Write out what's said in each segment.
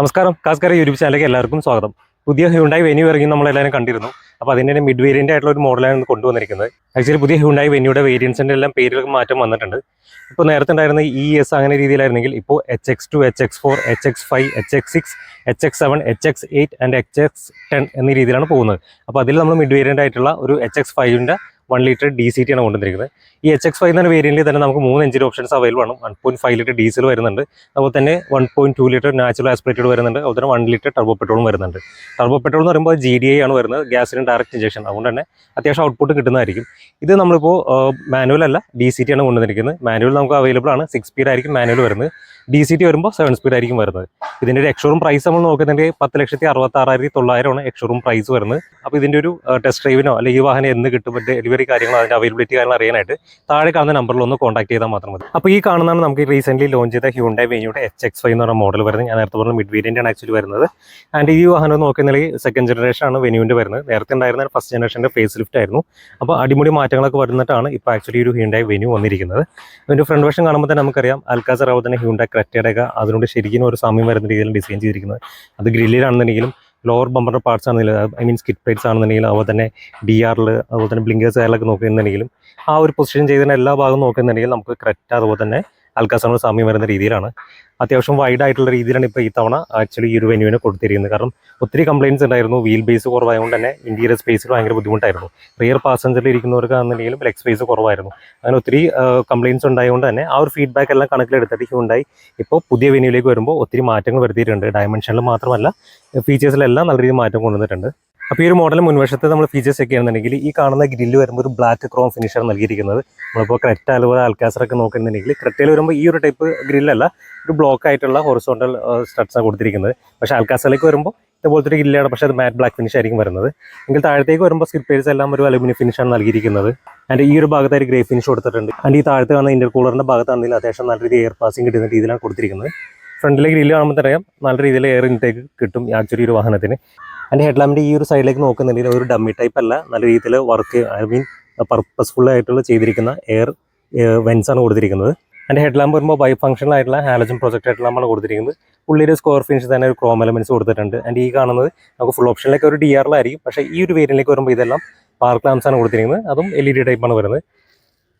നമസ്കാരം. കാസ്കര യൂട്യൂബ് ചാനലിലേക്ക് എല്ലാവർക്കും സ്വാഗതം. പുതിയ ഹ്യൂണ്ടായി വെന്യൂ ഇറങ്ങി നമ്മളെല്ലാവരും കണ്ടിരുന്നു. അപ്പോൾ അതിന്റെ മിഡ് വേരിയന്റ് ആയിട്ടുള്ള ഒരു മോഡലാണ് കൊണ്ടുവന്നിരിക്കുന്നത്. ആക്ച്വലി പുതിയ ഹ്യൂണ്ടായി വെന്യൂടെ വേരിയൻസിന്റെ എല്ലാം പേരിലൊക്കെ മാറ്റം വന്നിട്ടുണ്ട്. ഇപ്പോൾ നേരത്തെ ഉണ്ടായിരുന്ന ഇ എസ് അങ്ങനെ രീതിയിലായിരുന്നെങ്കിൽ ഇപ്പോൾ H X two H X four H X five H X six H X seven H X eight and H X ten എന്നീ രീതിയിലാണ് പോകുന്നത്. അപ്പോൾ അതിൽ നമ്മൾ മിഡ് വേരിയന്റ് ആയിട്ടുള്ള ഒരു H X ഫൈവിന്റെ one litre D C T ആണ് കൊണ്ടുവന്നിരിക്കുന്നത്. ഈ എച്ച് എക്സ് ഫൈവ് എന്ന വേരിയന്റിൽ തന്നെ നമുക്ക് മൂന്ന് എഞ്ചിൻ ഓപ്ഷൻസ് അവൈലബിൾ ആണ്. One point five litre diesel വരുന്നുണ്ട്. അതുപോലെ തന്നെ one point two litre natural aspirated വരുന്നുണ്ട്. അതുപോലെ തന്നെ വൺ ലിറ്റർ ടർബോ പെട്രോളും വരുന്നുണ്ട്. ടർബോ പെട്രോൾ എന്ന് പറയുമ്പോൾ ജി ഡി ഐ ആണ് വരുന്നത്. ഗ്യാസിന് ഡയറക്റ്റ് ഇഞ്ചക്ഷൻ അതുകൊണ്ട് തന്നെ അത്യാവശ്യം ഔട്ട്പുട്ട് കിട്ടുന്നതായിരിക്കും. ഇത് നമ്മളിപ്പോൾ മാനുവൽ അല്ല ഡി സി ടി ആണ് കൊണ്ടുവന്നിരിക്കുന്നത്. മാനുവൽ നമുക്ക് അവൈലബിൾ ആണ്. സിക്സ് സ്പീഡ് ആയിരിക്കും മാനുവൽ വരുന്നത്. ഡി സി ടി വരുമ്പോൾ സെവൻ സ്പീഡ് ആയിരിക്കും വരുന്നത്. ഇതിന്റെ ഒരു എക്സ്ഷോറൂം പ്രൈസ് നമ്മൾ നോക്കുന്നുണ്ടെങ്കിൽ പത്ത് ലക്ഷത്തി അറുപത്തി ആറായിരത്തി തൊള്ളായിരമാണ് എക്സ്ഷോറൂം പ്രൈസ് വരുന്നത്. അപ്പോൾ ഇതിന്റെ ഒരു ടെസ്റ്റ് ഡ്രൈവിനോ അല്ലെങ്കിൽ ഈ വാഹനം എന്ന് കിട്ടും ഡെലിവറി കാര്യങ്ങളോ അതിന്റെ അവൈലബിലിറ്റി കാര്യങ്ങൾ അറിയാനായിട്ട് താഴെ കാണുന്ന നമ്പറിൽ ഒന്ന് കോൺടാക്ട് ചെയ്താൽ മാത്രം മതി. അപ്പോൾ ഈ കാണുന്നതാണ് നമുക്ക് റീസെന്റ്ലി ലോഞ്ച് ചെയ്ത ഹ്യൂണ്ടൈ വെഞ്ഞിയുടെ എച്ച് എക്സ് ഫൈവ് എന്ന് പറഞ്ഞ മോഡൽ വരുന്നത്. ഞാൻ നേരത്തെ പറഞ്ഞ മിഡ് വേരിയന്റ് ആണ് ആക്ച്വലി വരുന്നത്. ആൻഡ് ഈ വാഹനം നോക്കുന്നതിൽ സെക്കൻഡ് ജനറേഷൻ ആണ് വെനുവിന്റെ വരുന്നത്. നേരത്തെ ഉണ്ടായിരുന്ന ഫസ്റ്റ് ജനറേഷന്റെ ഫേസ് ലിഫ്റ്റ് ആയിരുന്നു. അപ്പോൾ അടിമുടി മാറ്റങ്ങളൊക്കെ വരുന്നിട്ടാണ് ഇപ്പോൾ ആക്ച്വലി ഒരു ഹ്യൂണ്ടായി വെനു വന്നിരിക്കുന്നത്. അതിന്റെ ഫ്രണ്ട് വശം കാണുമ്പോൾ തന്നെ നമുക്കറിയാം അൽക്കാസർ അതുപോലെ തന്നെ ഹ്യൂണ്ടായി ക്രെറ്റയുടെ ഒക്കെ അതിനോട് ശരിക്കും ഒരു സമയം വരുന്ന രീതിയിൽ ഡിസൈൻ ചെയ്തിരിക്കുന്നത്. അത് ഗ്രില്ലിലാണെന്നുണ്ടെങ്കിലും ലോവർ ബമ്പറിന്റെ പാർട്സ് ആണെന്നുണ്ടെങ്കിലും ഐ മീൻ സ്കിറ്റ് പ്ലേറ്റ്സ് ആണെന്നുണ്ടെങ്കിലും അതുപോലെ തന്നെ ഡി ആറിൽ അതുപോലെ തന്നെ ബ്ലിങ്കേഴ്സ് കയറിലൊക്കെ നോക്കുന്നുണ്ടെങ്കിലും ആ ഒരു പൊസിഷൻ ചെയ്തതിന്റെ എല്ലാ ഭാഗവും നോക്കുന്നുണ്ടെങ്കിൽ നമുക്ക് ക്രെറ്റ അതുപോലെ തന്നെ അൽക്കാസറിനോട് സാമ്യം വരുന്ന രീതിയിലാണ്. അത്യാവശ്യം വൈഡ് ആയിട്ടുള്ള രീതിയിലാണ് ഇപ്പോൾ ഈ തവണ ആക്ച്വലി ഈ ഒരു വെന്യൂവിനെ കൊടുത്തിരിക്കുന്നത്. കാരണം ഒത്തിരി കംപ്ലയിൻസ് ഉണ്ടായിരുന്നു. വീൽ ബേസ് കുറവായതുകൊണ്ട് തന്നെ ഇന്റീരിയർ സ്പേസിൽ ഭയങ്കര ബുദ്ധിമുട്ടായിരുന്നു. റിയർ പാസഞ്ചറിൽ ഇരിക്കുന്നവർക്ക് ആണെന്നുണ്ടെങ്കിലും ലെഗ് സ്പേസ് കുറവായിരുന്നു. അങ്ങനെ ഒത്തിരി കംപ്ലയിൻസ് ഉണ്ടായതുകൊണ്ട് തന്നെ ആ ഒരു ഫീഡ്ബാക്ക് എല്ലാം കണക്കിലെടുത്തിട്ട് ഹ്യൂണ്ടായി ഇപ്പോൾ പുതിയ വെന്യൂയിലേക്ക് വരുമ്പോൾ ഒത്തിരി മാറ്റങ്ങൾ വരുത്തിയിട്ടുണ്ട്. ഡയമെൻഷനിൽ മാത്രമല്ല ഫീച്ചേഴ്സിലെല്ലാം നല്ല രീതിയിൽ മാറ്റം കൊണ്ടുവന്നിട്ടുണ്ട്. അപ്പോൾ ഈ ഒരു മോഡൽ മുൻവശത്ത് നമ്മൾ ഫീച്ചേഴ്സ് ഒക്കെ ആണെന്നുണ്ടെങ്കിൽ ഈ കാണുന്ന ഗ്രില്ല് വരുമ്പോൾ ഒരു ബ്ലാക്ക് ക്രോം ഫിനിഷാണ് നൽകിയിരിക്കുന്നത്. നമ്മളിപ്പോൾ ക്രെറ്റ അതുപോലെ ആൽക്കാസറൊക്കെ നോക്കുന്നുണ്ടെങ്കിൽ ക്രെറ്റയിൽ വരുമ്പോൾ ഈ ഒരു ടൈപ്പ് ഗ്രില്ലല്ല ഒരു ബ്ലോക്ക് ആയിട്ടുള്ള ഹൊറിസോണ്ടൽ സ്ട്രട്സാണ് കൊടുത്തിരിക്കുന്നത്. പക്ഷേ ആൽക്കാസറിലേക്ക് വരുമ്പോൾ ഇതുപോലത്തെ ഒരു ഗ്രില്ലാണ് പക്ഷേ അത് മാറ്റ് ബ്ലാക്ക് ഫിനിഷ് ആയിരിക്കും വരുന്നത്. എങ്കിൽ താഴത്തേക്ക് വരുമ്പോൾ സ്കിപ്പേഴ്സ് എല്ലാം ഒരു അലുമിനിയം ഫിനിഷാണ് നൽകിയിരിക്കുന്നത്. ആൻഡ് ഈ ഒരു ഭാഗത്തായി ഗ്രേ ഫിനിഷ് കൊടുത്തിട്ടുണ്ട്. ആൻഡ് ഈ താഴത്ത് കാണുന്ന ഇന്റർ കൂളറിന്റെ ഭാഗത്താണെങ്കിൽ അത്യാവശ്യം നല്ല രീതിയിൽ എയർ പാസിംഗ് കിട്ടുന്ന രീതിയിലാണ് കൊടുത്തിരിക്കുന്നത്. ഫ്രണ്ടിലെ ഗ്രില്ല് കാണുമ്പോൾ അറിയാം. നല്ല രീതിയിൽ എയർ ഇൻടേക്ക് കിട്ടും ആക്ച്വലി ഒരു വാഹനത്തിന്. അതിന്റെ ഹെഡ്ലാമ്പിന്റെ ഈ ഒരു സൈഡിലേക്ക് നോക്കുന്നുണ്ടെങ്കിൽ ഒരു ഡമ്മി ടൈപ്പ് അല്ല. നല്ല രീതിയിൽ വർക്ക് ഐ മീൻ പർപ്പസ്ഫുൾ ആയിട്ടുള്ള ചെയ്തിരിക്കുന്ന എയർ വെൻസ് ആണ് കൊടുത്തിരിക്കുന്നത്. അതിന്റെ ഹെഡ്ലാമ്പ് വരുമ്പോൾ ബൈ ഫംഗ്ഷണൽ ആയിട്ടുള്ള ഹാലജൻ പ്രൊജക്ട് ഹെഡ്ലാമ്പാണ് കൊടുത്തിരിക്കുന്നത്. പുള്ളിയുടെ സ്കോർ ഫിനിഷ് തന്നെ ഒരു ക്രോം എലമെന്റ്സ് കൊടുത്തിട്ടുണ്ട്. ആൻഡ് ഈ കാണുന്നത് നമുക്ക് ഫുൾ ഓപ്ഷനിലേക്ക് ഒരു ഡി ആറിലായിരിക്കും പക്ഷേ ഈ ഒരു വേരിയന്റിലേക്ക് വരുമ്പോൾ ഇതെല്ലാം പാർക്ക് ലാംസ് ആണ് കൊടുത്തിരിക്കുന്നത്. അതും എൽ ഇ ഡി ടൈപ്പാണ് വരുന്നത്.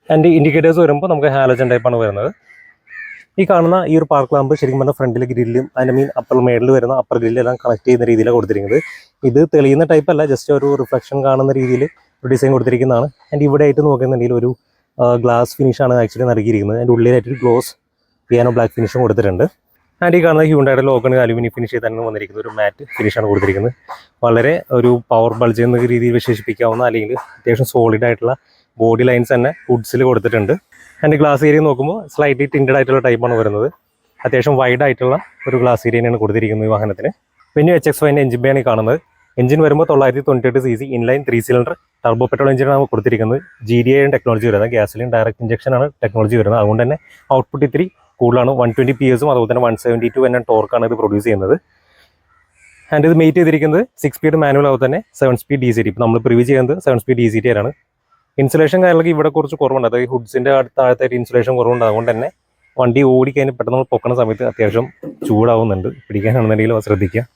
ആൻഡ് ഇൻഡിക്കേറ്റേഴ്സ് വരുമ്പോൾ നമുക്ക് ഹാലജൻ ടൈപ്പാണ് വരുന്നത്. ഈ കാണുന്ന ഈ ഒരു പാർക്ക് ലാമ്പ് ശരിക്കും പറഞ്ഞാൽ ഫ്രണ്ടിലെ ഗ്രില്ലും അതിന്റെ മീൻ അപ്പർ മേഡിൽ വരുന്ന അപ്പർ ഗ്രില്ലെല്ലാം കണക്ട് ചെയ്യുന്ന രീതിയിലാണ് കൊടുത്തിരിക്കുന്നത്. ഇത് തെളിയുന്ന ടൈപ്പ് അല്ല ജസ്റ്റ് ഒരു റിഫ്ലക്ഷൻ കാണുന്ന രീതിയിൽ ഒരു ഡിസൈൻ കൊടുത്തിരിക്കുന്നതാണ്. ആൻഡ് ഇവിടെ ആയിട്ട് നോക്കുന്നുണ്ടെങ്കിൽ ഒരു ഗ്ലാസ് ഫിനിഷാണ് ആക്ച്വലി നൽകിയിരിക്കുന്നത്. അതിന്റെ ഉള്ളിലായിട്ടൊരു ഗ്ലോസ് പിയാനോ ബ്ലാക്ക് ഫിനിഷും കൊടുത്തിട്ടുണ്ട്. ആൻഡ് ഈ കാണുന്ന ഹ്യൂണ്ടായുടെ ലോക്കണ് അലുമിനിയം ഫിനിഷ് തന്നെ വന്നിരിക്കുന്നത്. ഒരു മാറ്റ് ഫിനിഷാണ് കൊടുത്തിരിക്കുന്നത്. വളരെ ഒരു പവർ ബൾജ് എന്ന രീതിയിൽ വിശേഷിപ്പിക്കാവുന്ന അല്ലെങ്കിൽ അത്യാവശ്യം സോളിഡ് ആയിട്ടുള്ള ബോഡി ലൈൻസ് തന്നെ ഫുഡ്സിൽ കൊടുത്തിട്ടുണ്ട്. ആൻഡ് ഗ്ലാസ് ഏരിയ നോക്കുമ്പോൾ സ്ലൈറ്റ്ലി ടിൻഡഡ് ആയിട്ടുള്ള ടൈപ്പാണ് വരുന്നത്. അത്യാവശ്യം വൈഡ് ആയിട്ടുള്ള ഒരു ഗ്ലാസ് ഏരിയ തന്നെയാണ് കൊടുത്തിരിക്കുന്നത് ഈ വാഹനത്തിന്. പിന്നെ എച്ച് എക്സ് ഫൈന്റെ എഞ്ചിൻ ബേണി കാണുന്നത്. എഞ്ചിൻ വരുമ്പോൾ തൊള്ളായിരത്തി തൊണ്ണൂറ്റെട്ട് C C inline three cylinder turbo petrol എഞ്ചിനാണ് കൊടുത്തിരിക്കുന്നത് ജി ഡി ഐ ടെക്നോളജി വരുന്നത്. ഗ്യാസിലിൻ ഡയറക്റ്റ് ഇഞ്ചക്ഷൻ ആണ് ടെക്നോളജി വരുന്നത്. അതുകൊണ്ട് തന്നെ ഔട്ട്പുട്ട് ഇത്തിരി കൂടുതലാണ്. വൺ ട്വന്റി പി എസും അതുപോലെ തന്നെ വൺ സെവന്റി ടു എന്ന ടോർക്കാണ് ഇത് പ്രൊഡ്യൂസ് ചെയ്യുന്നത്. ആൻഡ് ഇത് മെയ്റ്റ് ചെയ്തിരിക്കുന്നത് സിക്സ് സ്പീഡ് മാനുവൽ അതുപോലെ തന്നെ seven speed D C T ഇപ്പോൾ നമ്മൾ പ്രിവ്യൂ ചെയ്യുന്നത് seven speed D C T ആണ് ഇൻസുലേഷൻ കാര്യങ്ങളൊക്കെ ഇവിടെ കുറച്ച് കുറവുണ്ട്. അതായത് ഹുഡ്സിന്റെ അടുത്ത താഴത്തായിട്ട് ഇൻസുലേഷൻ കുറവുണ്ട്. അതുകൊണ്ട് തന്നെ വണ്ടി ഓടിക്കഴിഞ്ഞ് പെട്ടെന്ന് പൊക്കുന്ന സമയത്ത് അത്യാവശ്യം ചൂടാവുന്നുണ്ട്. പിടിക്കാനാണെന്നുണ്ടെങ്കിൽ ശ്രദ്ധിക്കുക.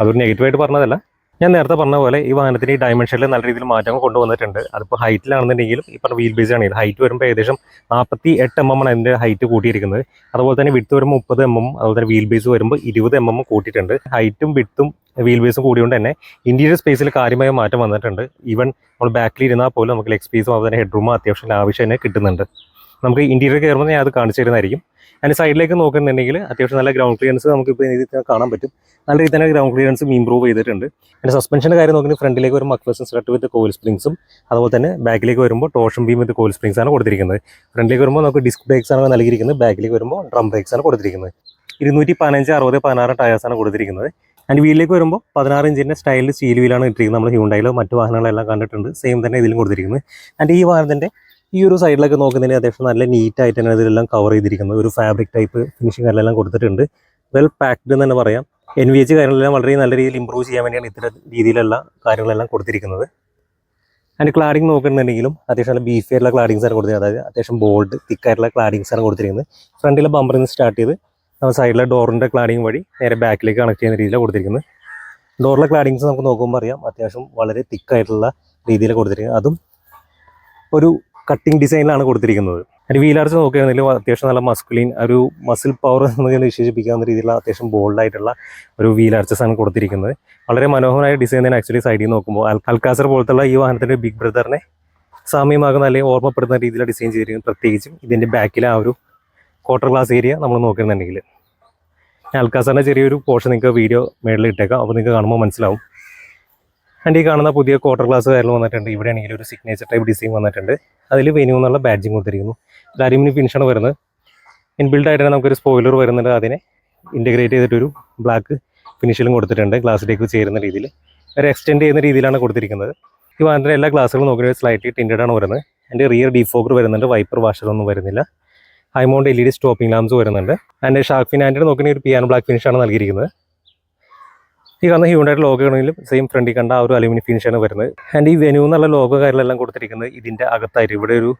അതൊരു നെഗറ്റീവായിട്ട് പറഞ്ഞതല്ല. ഞാൻ നേരത്തെ പറഞ്ഞ പോലെ ഈ വാഹനത്തിന്റെ ഈ ഡയമെൻഷനിൽ നല്ല രീതിയിൽ മാറ്റങ്ങൾ കൊണ്ടുവന്നിട്ടുണ്ട്. അതിപ്പോൾ ഹൈറ്റിലാണെന്നുണ്ടെങ്കിലും പറഞ്ഞ വീൽ ബേസ് ആണെങ്കിൽ ഹൈറ്റ് വരുമ്പോൾ ഏകദേശം നാൽപ്പത്തി എട്ട് എം എം ആണ് അതിന്റെ ഹൈറ്റ് കൂട്ടിയിരിക്കുന്നത്. അതുപോലെ തന്നെ വിട്ത് വരുമ്പോൾ മുപ്പത് എം എം അതുപോലെ തന്നെ വീൽ ബേസ് വരുമ്പോൾ ഇരുപത് എം എം കൂട്ടിയിട്ടുണ്ട്. ഹൈറ്റും വിട്ടും വീൽ ബേസും കൂടിയുകൊണ്ട് തന്നെ ഇന്റീരിയർ സ്പേസിൽ കാര്യമായ മാറ്റം വന്നിട്ടുണ്ട്. ഈവൻ നമ്മൾ ബാക്കിൽ ഇരുന്നാൽ പോലും നമുക്ക് ലെഗ് സ്പേസും അതുപോലെ തന്നെ ഹെഡ് റൂമും അത്യാവശ്യം ആവശ്യം തന്നെ കിട്ടുന്നുണ്ട്. നമുക്ക് ഇന്റീരിയർ കയറുമ്പോൾ ഞാൻ അത് കാണിച്ചു തരുന്നതായിരിക്കും. അതിന് സൈഡിലേക്ക് നോക്കുന്നുണ്ടെങ്കിൽ അത്യാവശ്യം നല്ല ഗ്രൗണ്ട് ക്ലിയറൻസ് നമുക്ക് ഇപ്പോൾ ഇതിൽ കാണാൻ പറ്റും. നല്ല രീതിയിൽ തന്നെ ഗ്രൗണ്ട് ക്ലിയറൻസും ഇമ്പ്രൂവ് ചെയ്തിട്ടുണ്ട്. അതിന്റെ സസ്പെൻഷന്റെ കാര്യം നോക്കി ഫ്രണ്ടിലേക്ക് വരുമ്പോൾ മക്ലസൻ സ്ട്രട്ട് വിത്ത് കോയിൽ സ്പ്രിങ്സും അതുപോലെ തന്നെ ബാക്കിലേക്ക് വരുമ്പോൾ torsion beam with coil springs ആണ് കൊടുത്തിരിക്കുന്നത്. ഫ്രണ്ടിലേക്ക് വരുമ്പോൾ നമുക്ക് ഡിസ്ക് ബ്രേക്സ് ആണ് നൽകിയിരിക്കുന്നത്. ബാക്കിലേക്ക് വരുമ്പോൾ ഡ്രം ബ്രേക്സ് ആണ് കൊടുത്തിരിക്കുന്നത്. ഇരുന്നൂറ്റി പതിനഞ്ച് അറുപത് പതിനാറ് ആണ് കൊടുത്തിരിക്കുന്നത്. ആൻഡ് വീലിലേക്ക് വരുമ്പോൾ പതിനാറ് ഇഞ്ചിന്റെ സ്റ്റൈലിൽ സ്റ്റീൽ വീലാണ് ഇട്ടിരിക്കുന്നത്. നമ്മൾ ഹ്യൂണ്ടായിലോ മറ്റു വാഹനങ്ങളെല്ലാം കണ്ടിട്ടുണ്ട്. സെയിം തന്നെ ഇതിലും കൊടുത്തിരിക്കുന്നത്. ആൻഡ് ഈ വാഹനത്തിന്റെ ഈ ഒരു സൈഡിലൊക്കെ നോക്കുന്നതിന് അത്യാവശ്യം നല്ല നീറ്റായിട്ട് തന്നെ ഇതിലെല്ലാം കവർ ചെയ്തിരിക്കുന്നത് ഒരു ഫാബ്രിക് ടൈപ്പ് ഫിനിഷിംഗ് എല്ലാം കൊടുത്തിട്ടുണ്ട്. വെൽ പാക്ക്ഡ് എന്ന് തന്നെ പറയാം. എൻ വി എച്ച് കാര്യങ്ങളെല്ലാം വളരെ നല്ല രീതിയിൽ ഇമ്പ്രൂവ് ചെയ്യാൻ വേണ്ടിയാണ് ഇത്തരം രീതിയിലുള്ള കാര്യങ്ങളെല്ലാം കൊടുത്തിരിക്കുന്നത്. അതിന് ക്ലാഡിങ് നോക്കുന്നുണ്ടെങ്കിലും അത്യാവശ്യം നല്ല ബീഫ് ആയിട്ടുള്ള ക്ലാഡിങ്സ് ആണ് കൊടുത്തിരിക്കുന്നത്. അതായത് അത്യാവശ്യം ബോൾഡ് തിക്കായിട്ടുള്ള ക്ലാഡിങ്സ് ആണ് കൊടുത്തിരിക്കുന്നത്. ഫ്രണ്ടിലെ ബമ്പറിൽ നിന്ന് സ്റ്റാർട്ട് ചെയ്ത് സൈഡിലെ ഡോറിന്റെ ക്ലാഡിങ് വഴി നേരെ ബാക്കിലേക്ക് കണക്ട് ചെയ്യുന്ന രീതിയിലാണ് കൊടുത്തിരിക്കുന്നത്. ഡോറിലെ ക്ലാഡിങ്സ് നമുക്ക് നോക്കുമ്പോൾ അറിയാം. അത്യാവശ്യം വളരെ തിക്കായിട്ടുള്ള രീതിയിൽ കൊടുത്തിരിക്കുന്നത്. അതും ഒരു കട്ടിങ് ഡിസൈനിലാണ് കൊടുത്തിരിക്കുന്നത്. അതിന് വീലാർച്ച് നോക്കുകയാണെങ്കിൽ അത്യാവശ്യം നല്ല മസ്കുലിൻ ഒരു മസിൽ പവർ എന്നൊക്കെ വിശേഷിപ്പിക്കാവുന്ന രീതിയിലുള്ള അത്യാവശ്യം ബോൾഡായിട്ടുള്ള ഒരു വീലാർച്ചസ് ആണ് കൊടുത്തിരിക്കുന്നത്. വളരെ മനോഹരമായ ഡിസൈൻ തന്നെ ആക്ച്വലി സൈഡിൽ നോക്കുമ്പോൾ അൽ- അൽക്കാസർ പോലത്തുള്ള ഈ വാഹനത്തിന്റെ ബിഗ് ബ്രദറിനെ സാമ്യമാകുന്ന അല്ലെങ്കിൽ ഓർമ്മപ്പെടുന്ന രീതിയിൽ ഡിസൈൻ ചെയ്തിരിക്കുന്നത് പ്രത്യേകിച്ചും ഇതിന്റെ ബാക്കിലെ ആ ഒരു ക്വാർട്ടർ ഗ്ലാസ് ഏരിയ നമ്മൾ നോക്കുന്നുണ്ടെങ്കിൽ. അൽക്കാസറിന്റെ ചെറിയൊരു പോർഷൻ നിങ്ങൾക്ക് വീഡിയോ മേളിൽ ഇട്ടേക്കാം. അപ്പോൾ നിങ്ങൾക്ക് കാണുമ്പോൾ മനസ്സിലാവും. ആൻഡ് ഈ കാണുന്ന പുതിയ ക്വാർട്ടർ ഗ്ലാസ് കാര്യങ്ങൾ വന്നിട്ടുണ്ട്. ഇവിടെ ആണെങ്കിൽ ഒരു സിഗ്നേച്ചർ ടൈപ്പ് ഡിസൈൻ വന്നിട്ടുണ്ട്. അതിൽ വെനു എന്നുള്ള ബാഡ്ജിങ് കൊടുത്തിരിക്കുന്നു. ഇത് അലുമിനിയം ഫിനിഷാണ് വരുന്നത്. ഇൻബിൽഡ് ആയിട്ട് തന്നെ നമുക്കൊരു സ്പോയിലർ വരുന്നുണ്ട്. അതിനെ ഇന്റഗ്രേറ്റ് ചെയ്തിട്ടൊരു ബ്ലാക്ക് ഫിനിഷിലും കൊടുത്തിട്ടുണ്ട്. ഗ്ലാസ്സിലേക്ക് ചേരുന്ന രീതിയിൽ ഒരു എക്സ്റ്റെൻഡ് ചെയ്യുന്ന രീതിയിലാണ് കൊടുത്തിരിക്കുന്നത്. ഈ വാഹനത്തിന്റെ എല്ലാ ഗ്ലാസ്സുകളും നോക്കിയാൽ സ്ലൈറ്റ്ലി ടിന്റഡ് ആണ് വരുന്നത്. എന്റെ റിയർ ഡിഫോക്കർ വരുന്നുണ്ട്. വൈപ്പർ വാഷറൊന്നും വരുന്നില്ല. High mount L E D stopping lamps വരുന്നുണ്ട്. ആൻഡ് ഷാർക്ക് ഫിനാൻഡിൽ നോക്കിയാൽ ഒരു പിയാനോ ബ്ലാക്ക് ഫിനിഷാണ് നൽകിയിരിക്കുന്നത്. ഈ കാണുന്ന ഹ്യൂണ്ടായിട്ട് ലോഗോ ആണെങ്കിലും സെയിം ഫ്രണ്ടിൽ കണ്ട ആ ഒരു അലുമിനിയം ഫിനിഷാണ് വരുന്നത്. ആൻഡ് ഈ വെനു എന്നുള്ള ലോഗോ കാര്യങ്ങളെല്ലാം കൊടുത്തിരിക്കുന്നത് ഇതിന്റെ അകത്തായിട്ട്. ഇവിടെ ഒരു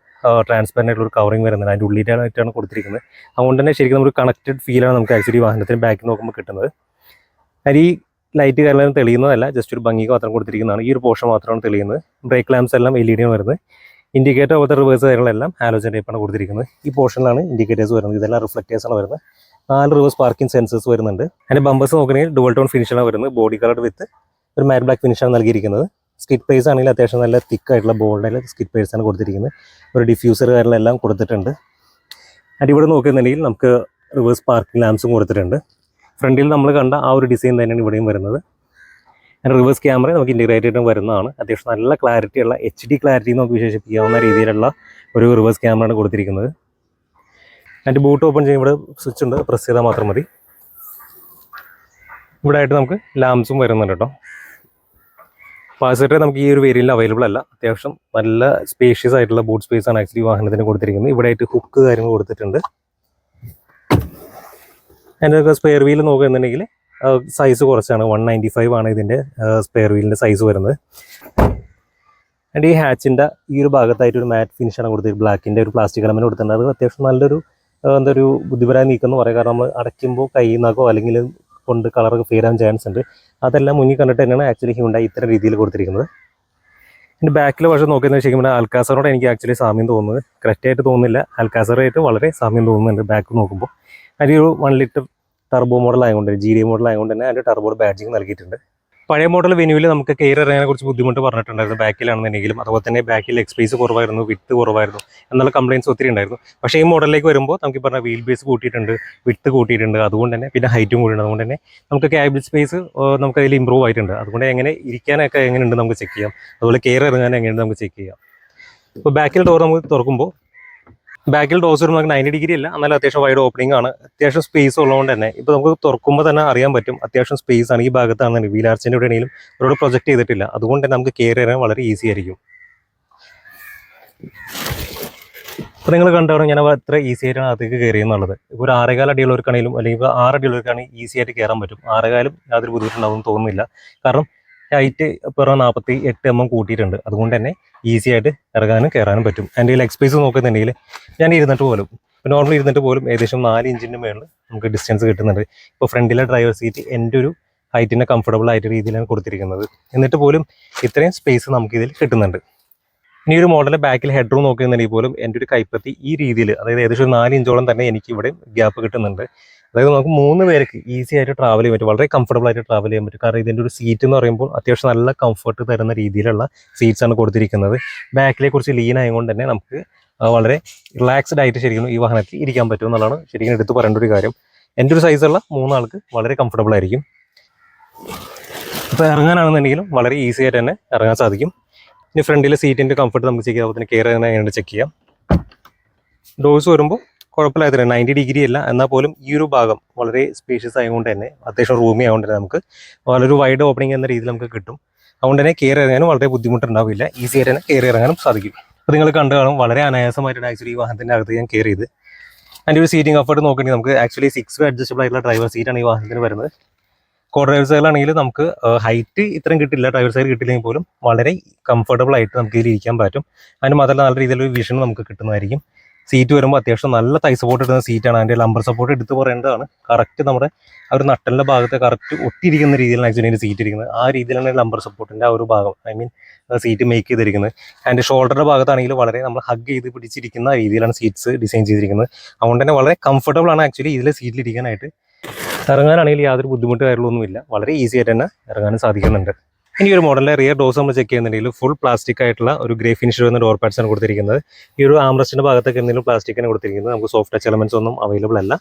ട്രാൻസ്പെറന്റ് ആയിട്ടുള്ള ഒരു കവറിങ് വരുന്നത് അതിന്റെ ഉള്ളിലായിട്ടാണ് കൊടുത്തിരിക്കുന്നത്. അതുകൊണ്ട് തന്നെ ശരിക്കും നമുക്ക് കണക്റ്റഡ് ഫീലാണ് നമുക്ക് ആക്ച്വലി വാഹനത്തിന് ബാക്കിൽ നോക്കുമ്പോൾ കിട്ടുന്നത്. ആൻഡ് ഈ ലൈറ്റ് കാര്യങ്ങളും തെളിയുന്നതല്ല. ജസ്റ്റ് ഒരു ഭംഗിക്ക് മാത്രം കൊടുത്തിരിക്കുന്നതാണ്. ഈ ഒരു പോർഷൻ മാത്രമാണ് തെളിയുന്നത്. ബ്രേക്ക് ലാംസ് എല്ലാം എൽ ഇ ഡിയാണ് വരുന്നത്. ഇൻഡിക്കേറ്റർ പോലത്തെ റിവേഴ്സ് കാര്യങ്ങളെല്ലാം ആലോചന ടൈപ്പാണ് കൊടുത്തിരിക്കുന്നത്. ഈ പോർഷനിലാണ് ഇൻഡിക്കേറ്റേഴ്സ് വരുന്നത്. ഇതെല്ലാം റിഫ്ലക്റ്റേഴ്സ് ആണ് വരുന്നത്. നാല് റിവേഴ്സ് പാർക്കിംഗ് സെൻസേഴ്സ് വരുന്നുണ്ട്. അതിന്റെ ബമ്പേഴ്സ് നോക്കുകയാണെങ്കിൽ ഡുവൽ ടോൺ ഫിനിഷാണ് വരുന്നത്. ബോഡി കളർ വിത്ത് ഒരു മാറ്റ് ബ്ലാക്ക് ഫിനിഷാണ് നൽകിയിരിക്കുന്നത്. സ്കിറ്റ് പേസ് ആണെങ്കിൽ അത്യാവശ്യം നല്ല തിക്ക് ആയിട്ടുള്ള ബോൾഡിൽ സ്കിറ്റ് ആണ് കൊടുത്തിരിക്കുന്നത്. ഒരു ഡിഫ്യൂസർ കാര്യങ്ങളെല്ലാം കൊടുത്തിട്ടുണ്ട്. and ഇവിടെ നോക്കുന്നുണ്ടെങ്കിൽ നമുക്ക് റിവേഴ്സ് പാർക്കിംഗ് ലാംസും കൊടുത്തിട്ടുണ്ട്. ഫ്രണ്ടിൽ നമ്മൾ കണ്ട ആ ഒരു ഡിസൈൻ തന്നെയാണ് ഇവിടെയും വരുന്നത്. റിവേഴ്സ് ക്യാമറ നമുക്ക് ഇന്റിഗ്രേറ്റ് ചെയ്തിട്ട് വരുന്നതാണ്. അത്യാവശ്യം നല്ല ക്ലാരിറ്റിയുള്ള എച്ച് ഡി ക്ലാരിറ്റി നമുക്ക് വിശേഷിപ്പിക്കാവുന്ന രീതിയിലുള്ള ഒരു റിവേഴ്സ് ക്യാമറയാണ് കൊടുത്തിരിക്കുന്നത്. അതിന്റെ ബൂട്ട് ഓപ്പൺ ചെയ്യുമ്പോൾ സ്വിച്ച് ഉണ്ട്. പ്രസ് ചെയ്താൽ മാത്രം മതി. ഇവിടെ ആയിട്ട് നമുക്ക് ലാംസും വരുന്നുണ്ട് കേട്ടോ. പാസേറ്റർ നമുക്ക് ഈ ഒരു വേരിയലിൽ അവൈലബിൾ അല്ല. അത്യാവശ്യം നല്ല സ്പേഷ്യസ് ആയിട്ടുള്ള ബൂട്ട് സ്പേസ് ആണ് ആക്ച്വലി വാഹനത്തിന് കൊടുത്തിരിക്കുന്നത്. ഇവിടെ ആയിട്ട് ഹുക്ക് കാര്യങ്ങൾ കൊടുത്തിട്ടുണ്ട്. അതിന്റെ സ്പെയർ വീൽ നോക്കുകയാണെന്നുണ്ടെങ്കിൽ സൈസ് കുറച്ചാണ്. വൺ നയന്റി ഫൈവ് ആണ് ഇതിന്റെ സ്പെയർ വീലിന്റെ സൈസ് വരുന്നത്. ആൻഡ് ഈ ഹാച്ചിന്റെ ഈ ഒരു ഭാഗത്തായിട്ട് ഒരു മാറ്റ് ഫിനിഷാണ് കൊടുത്തിട്ട് ബ്ലാക്കിന്റെ ഒരു പ്ലാസ്റ്റിക് എലമെന്റ് കൊടുത്തിട്ടുണ്ട്. അത് അത്യാവശ്യം നല്ലൊരു ആ, എന്താ ഒരു ബുദ്ധിപരമായി നീക്കം പറയാം. കാരണം നമ്മൾ അടയ്ക്കുമ്പോൾ കൈ നഖോ അല്ലെങ്കിൽ കൊണ്ട് കളറൊക്കെ ഫെയർ ചാൻസ് ഉണ്ട്. അതെല്ലാം മുന്നിൽ കണ്ടിട്ട് തന്നെയാണ് ആക്ച്വലി ഹ്യൂണ്ടായി ഇത്തരം രീതിയിൽ കൊടുത്തിരിക്കുന്നത്. എന്റെ ബാക്കിലെ വശം നോക്കിയെന്ന് ശരിക്കും പറഞ്ഞാൽ അൽക്കാസറോട് എനിക്ക് ആക്ച്വലി സാമ്യം തോന്നുന്നത്. കറക്റ്റായിട്ട് തോന്നുന്നില്ല. അൽക്കാസറായിട്ട് വളരെ സാമ്യം തോന്നുന്നുണ്ട് ബാക്ക് നോക്കുമ്പോൾ. അതിൽ ഒരു വൺ ലിറ്റർ ടർബോ മോഡൽ ആയതുകൊണ്ട് ജി ഡി മോഡൽ ആയതുകൊണ്ട് തന്നെ അതിന്റെ ടർബോ ബാഡ്ജിങ് നൽകിയിട്ടുണ്ട്. പഴയ മോഡൽ വെനുവിൽ നമുക്ക് കെയർ ഇറങ്ങാനെ കുറിച്ച് ബുദ്ധിമുട്ട് പറഞ്ഞിട്ടുണ്ടായിരുന്നു. ബാക്കിലാണെന്നുണ്ടെങ്കിലും. അതുപോലെ തന്നെ ബാക്കിൽ എക്സ്പേസ് കുറവായിരുന്നു വിത്ത് കുറവായിരുന്നു എന്നുള്ള കംപ്ലയിൻസ് ഒത്തിരി ഉണ്ടായിരുന്നു. പക്ഷേ ഈ മോഡലിലേക്ക് വരുമ്പോൾ നമുക്ക് പറഞ്ഞ വീൽ ബേസ് കൂട്ടിയിട്ടുണ്ട് വിത്ത് കൂട്ടിയിട്ടുണ്ട്. അതുകൊണ്ട് തന്നെ പിന്നെ ഹൈറ്റും കൂടിയുണ്ട് അതുകൊണ്ട് തന്നെ നമുക്ക് ക്യാബിൻ സ്പേസ് നമുക്ക് അതിൽ ഇമ്പ്രൂവ് ആയിട്ടുണ്ട്. അതുകൊണ്ട് എങ്ങനെ ഇരിക്കാനൊക്കെ എങ്ങനെയുണ്ട് നമുക്ക് ചെക്ക് ചെയ്യാം. അതുപോലെ കെയർ ഇറങ്ങാൻ എങ്ങനെയുണ്ട് നമുക്ക് ചെക്ക് ചെയ്യാം. ഇപ്പോൾ ബാക്കിൽ ഡോർ നമുക്ക് തുറക്കുമ്പോൾ ബാക്കിൽ ഡോസ് നമുക്ക് നയന്റി ഡിഗ്രി അല്ല. എന്നാലും അത്യാവശ്യം വൈഡ് ഓപ്പണിംഗ് ആണ്. അത്യാവശ്യം സ്പേസ് ഉള്ളതുകൊണ്ട് തന്നെ ഇപ്പോൾ നമുക്ക് തുറക്കുമ്പോൾ തന്നെ അറിയാൻ പറ്റും അത്യാവശ്യം സ്പേസ് ആണ് ഈ ഭാഗത്താണ് വീലാർച്ചിന്റെ ഇവിടെ ആണെങ്കിലും ഒരുപാട് പ്രൊജക്ട് ചെയ്തിട്ടില്ല. അതുകൊണ്ട് തന്നെ നമുക്ക് കയറി ചെയ്യാൻ വളരെ ഈസി ആയിരിക്കും. ഇപ്പം നിങ്ങൾ കണ്ടവരും ഞാൻ എത്ര ഈസി ആയിട്ടാണ് അകത്തേക്ക് കയറി എന്നുള്ളത്. ഇപ്പോൾ ഒരു ആറേകാൽ അടിയുള്ളവർക്കാണെങ്കിലും അല്ലെങ്കിൽ ഇപ്പോൾ ആറ് അടിയുള്ളവർക്കാണെങ്കിൽ ഈസി ആയിട്ട് കയറാൻ പറ്റും. ആറേകാലും യാതൊരു ബുദ്ധിമുട്ടുണ്ടാവും തോന്നുന്നില്ല. കാരണം ഹൈറ്റ് ഇപ്പോൾ നാൽപ്പത്തി എട്ട് എം എം കൂട്ടിയിട്ടുണ്ട്. അതുകൊണ്ട് തന്നെ ഈസി ആയിട്ട് ഇറങ്ങാനും കയറാനും പറ്റും. എന്റെ ലെഗ് സ്പേസ് നോക്കുന്നുണ്ടെങ്കിൽ ഞാൻ ഇരുന്നിട്ട് പോലും നോർമൽ ഇരുന്നിട്ട് പോലും ഏകദേശം നാല് ഇഞ്ചിന്റെ മേളിൽ നമുക്ക് ഡിസ്റ്റൻസ് കിട്ടുന്നുണ്ട്. ഇപ്പോൾ ഫ്രണ്ടിലെ ഡ്രൈവർ സീറ്റ് എന്റെ ഒരു ഹൈറ്റിനെ കംഫർട്ടബിൾ ആയിട്ട് രീതിയിലാണ് കൊടുത്തിരിക്കുന്നത്. എന്നിട്ട് പോലും ഇത്രയും സ്പേസ് നമുക്ക് ഇതിൽ കിട്ടുന്നുണ്ട്. ഇനി ഒരു മോഡലിൽ ബാക്കിൽ ഹെഡ് റൂം നോക്കുന്നുണ്ടെങ്കിൽ പോലും എന്റെ ഒരു കൈപ്പത്തി ഈ രീതിയിൽ അതായത് ഏകദേശം ഒരു നാല് ഇഞ്ചോളം തന്നെ എനിക്ക് ഇവിടെ ഗ്യാപ്പ് കിട്ടുന്നുണ്ട്. അതായത് നമുക്ക് മൂന്ന് പേർക്ക് ഈസി ആയിട്ട് ട്രാവൽ ചെയ്യാൻ പറ്റും. വളരെ കംഫർട്ടബിൾ ആയിട്ട് ട്രാവൽ ചെയ്യാൻ പറ്റും. കാരണം ഇതിന്റെ ഒരു സീറ്റ് എന്ന് പറയുമ്പോൾ അത്യാവശ്യം നല്ല കംഫർട്ട് തരുന്ന രീതിയിലുള്ള സീറ്റ്സ് ആണ് കൊടുത്തിരിക്കുന്നത്. ബാക്കിലെ കുറച്ച് ലീൻ ആയതുകൊണ്ട് തന്നെ നമുക്ക് വളരെ റിലാക്സ്ഡ് ആയിട്ട് ശരിക്കും ഈ വാഹനത്തിൽ ഇരിക്കാൻ പറ്റും എന്നുള്ളതാണ് ശരിക്കും എടുത്ത് പറയേണ്ട ഒരു കാര്യം. എന്റെ ഒരു സൈസുള്ള മൂന്നാൾക്ക് വളരെ കംഫർട്ടബിൾ ആയിരിക്കും. ഇപ്പോൾ ഇറങ്ങാനാണെന്നുണ്ടെങ്കിലും വളരെ ഈസി ആയിട്ട് തന്നെ ഇറങ്ങാൻ സാധിക്കും. ഇനി ഫ്രണ്ടിലെ സീറ്റിന്റെ കംഫർട്ട് നമുക്ക് ചെക്ക് ചെയ്യാം അതുപോലെ തന്നെ എങ്ങനെയാണ് ചെക്ക് ചെയ്യാം. ഡോഴ്സ് വരുമ്പോൾ കുഴപ്പമില്ലാത്ത നയന്റി ഡിഗ്രി അല്ല. എന്നാൽ പോലും ഈ ഒരു ഭാഗം വളരെ സ്പേഷ്യസ് ആയതുകൊണ്ട് തന്നെ അത്യാവശ്യം റൂമി ആയതുകൊണ്ട് തന്നെ നമുക്ക് വളരെ വൈഡ് ഓപ്പണിംഗ് എന്ന രീതിയിൽ നമുക്ക് കിട്ടും. അതുകൊണ്ട് തന്നെ കയറി ഇറങ്ങാനും വളരെ ബുദ്ധിമുട്ടുണ്ടാവില്ല. ഈസി ആയിട്ട് തന്നെ കയറി ഇറങ്ങാനും സാധിക്കും. അപ്പോൾ നിങ്ങൾ കണ്ടു കാണും വളരെ അനായാസമായിട്ടാണ് ആക്ച്വലി ഈ വാഹനത്തിന്റെ അകത്ത് ഞാൻ കയറി ചെയ്ത് അതിന്റെ ഒരു സീറ്റിംഗ് കംഫർട്ട് നോക്കുകയാണെങ്കിൽ നമുക്ക് ആക്ച്വലി സിക്സ് അഡ്ജസ്റ്റബിൾ ആയിട്ടുള്ള ഡ്രൈവർ സീറ്റാണ് ഈ വാഹനത്തിന് വരുന്നത്. കോ ഡ്രൈവർ ഡ്രൈവേഴ്സുകളാണെങ്കിൽ നമുക്ക് ഹൈറ്റ് ഇത്രയും കിട്ടില്ല. ഡ്രൈവർ സൈഡ് കിട്ടില്ലെങ്കിൽ പോലും വളരെ കംഫർട്ടബിൾ ആയിട്ട് നമുക്ക് ഇതിൽ ഇരിക്കാൻ പറ്റും. അതിന് മാത്രമല്ല നല്ല രീതിയിലൊരു വിഷൻ നമുക്ക് കിട്ടുന്നതായിരിക്കും. സീറ്റ് വരുമ്പോൾ അത്യാവശ്യം നല്ല തൈ സപ്പോർട്ട് ഇടുന്ന സീറ്റാണ് അതിന്റെ ലംബർ സപ്പോർട്ട് എടുത്ത് പറയേണ്ടതാണ്. കറക്റ്റ് നമ്മുടെ ആ ഒരു നട്ടലിന്റെ ഭാഗത്തെ കറക്റ്റ് ഒട്ടിയിരിക്കുന്ന രീതിയിലാണ് ആക്ച്വലി അതിന്റെ സീറ്റ് ഇരിക്കുന്നത്. ആ രീതിയിലാണ് ലംബർ സപ്പോർട്ടിന്റെ ആ ഒരു ഭാഗം ഐ മീൻ സീറ്റ് മേക്ക് ചെയ്തിരിക്കുന്നത്. അതിന്റെ ഷോൾഡറിന്റെ ഭാഗത്താണെങ്കിൽ വളരെ നമ്മൾ ഹഗ് ചെയ്ത് പിടിച്ചിരിക്കുന്ന രീതിയിലാണ് സീറ്റ്സ് ഡിസൈൻ ചെയ്തിരിക്കുന്നത്. അതുകൊണ്ട് തന്നെ വളരെ കംഫർട്ടബിൾ ആണ് ആക്ച്വലി ഇതിൽ സീറ്റിലിരിക്കാനായിട്ട് ഇറങ്ങാനാണെങ്കിൽ യാതൊരു ബുദ്ധിമുട്ട് കാര്യങ്ങളൊന്നുമില്ല. വളരെ ഈസി ആയിട്ട് തന്നെ ഇറങ്ങാനും സാധിക്കുന്നുണ്ട്. ഇനി ഒരു മോഡലിലെ റിയർ ഡോസ് നമ്മൾ ചെക്ക് ചെയ്യുന്നുണ്ടെങ്കിൽ ഫുൾ പ്ലാസ്റ്റിക് ആയിട്ടുള്ള ഒരു ഗ്രേ ഫിനിഷ് വരുന്ന ഡോർ പാഡ്സ് ആണ് കൊടുത്തിരിക്കുന്നത്. ഈ ഒരു ആംറസ്റ്റിന്റെ ഭാഗത്തൊക്കെ എന്തെങ്കിലും പ്ലാസ്റ്റിക്കാണ് കൊടുത്തിരിക്കുന്നത്. നമുക്ക് സോഫ്റ്റ് ടച്ച് എലമെന്റ്സ് ഒന്നും അവൈലബിൾ അല്ല.